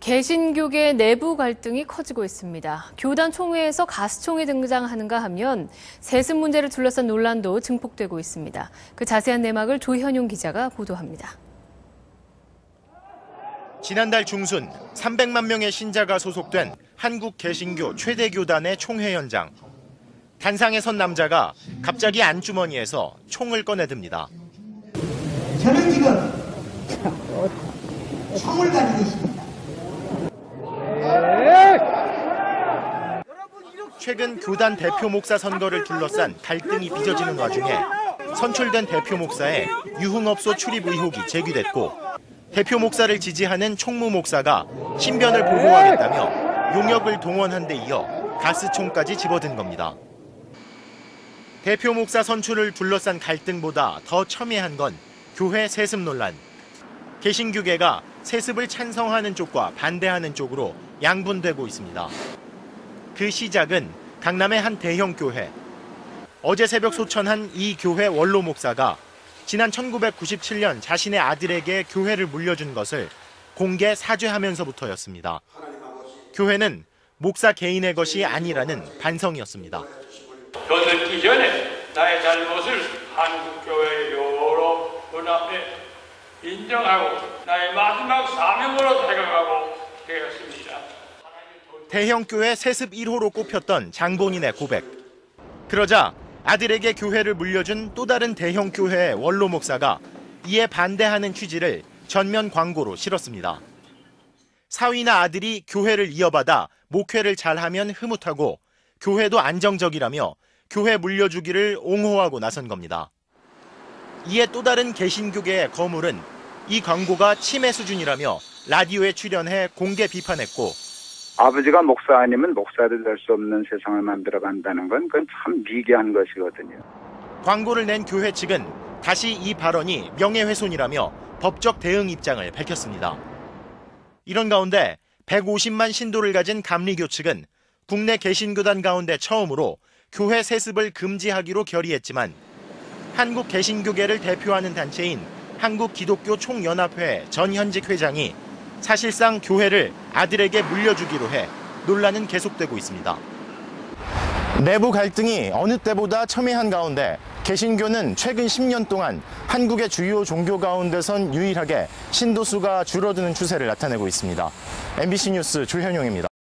개신교계 내부 갈등이 커지고 있습니다. 교단 총회에서 가스총이 등장하는가 하면 세습 문제를 둘러싼 논란도 증폭되고 있습니다. 그 자세한 내막을 조현용 기자가 보도합니다. 지난달 중순 300만 명의 신자가 소속된 한국 개신교 최대 교단의 총회 현장. 단상에 선 남자가 갑자기 안주머니에서 총을 꺼내듭니다. 저는 지금 총을 가지고 있습니다. 최근 교단 대표 목사 선거를 둘러싼 갈등이 빚어지는 와중에 선출된 대표 목사의 유흥업소 출입 의혹이 제기됐고 대표 목사를 지지하는 총무 목사가 신변을 보호하겠다며 용역을 동원한 데 이어 가스총까지 집어든 겁니다. 대표 목사 선출을 둘러싼 갈등보다 더 첨예한 건 교회 세습 논란. 개신교계가 세습을 찬성하는 쪽과 반대하는 쪽으로 양분되고 있습니다. 그 시작은 강남의 한 대형 교회. 어제 새벽 소천한 이 교회 원로 목사가 지난 1997년 자신의 아들에게 교회를 물려준 것을 공개 사죄하면서부터였습니다. 교회는 목사 개인의 것이 아니라는 반성이었습니다. 거듭기 전에 나의 잘못을 한국교회 여러 분 앞에 인정하고 나의 마지막 사명으로 생각하고 되었습니다. 대형 교회 세습 1호로 꼽혔던 장본인의 고백. 그러자 아들에게 교회를 물려준 또 다른 대형 교회의 원로 목사가 이에 반대하는 취지를 전면 광고로 실었습니다. 사위나 아들이 교회를 이어받아 목회를 잘하면 흐뭇하고 교회도 안정적이라며 교회 물려주기를 옹호하고 나선 겁니다. 이에 또 다른 개신교계의 거물은 이 광고가 침해 수준이라며 라디오에 출연해 공개 비판했고 아버지가 목사 아니면 목사도 될 수 없는 세상을 만들어 간다는 건 그건 참 미개한 것이거든요. 광고를 낸 교회 측은 다시 이 발언이 명예훼손이라며 법적 대응 입장을 밝혔습니다. 이런 가운데 150만 신도를 가진 감리교 측은 국내 개신교단 가운데 처음으로 교회 세습을 금지하기로 결의했지만 한국 개신교계를 대표하는 단체인 한국기독교 총연합회 전현직 회장이 사실상 교회를 아들에게 물려주기로 해 논란은 계속되고 있습니다. 내부 갈등이 어느 때보다 첨예한 가운데 개신교는 최근 10년 동안 한국의 주요 종교 가운데선 유일하게 신도수가 줄어드는 추세를 나타내고 있습니다. MBC 뉴스 조현용입니다.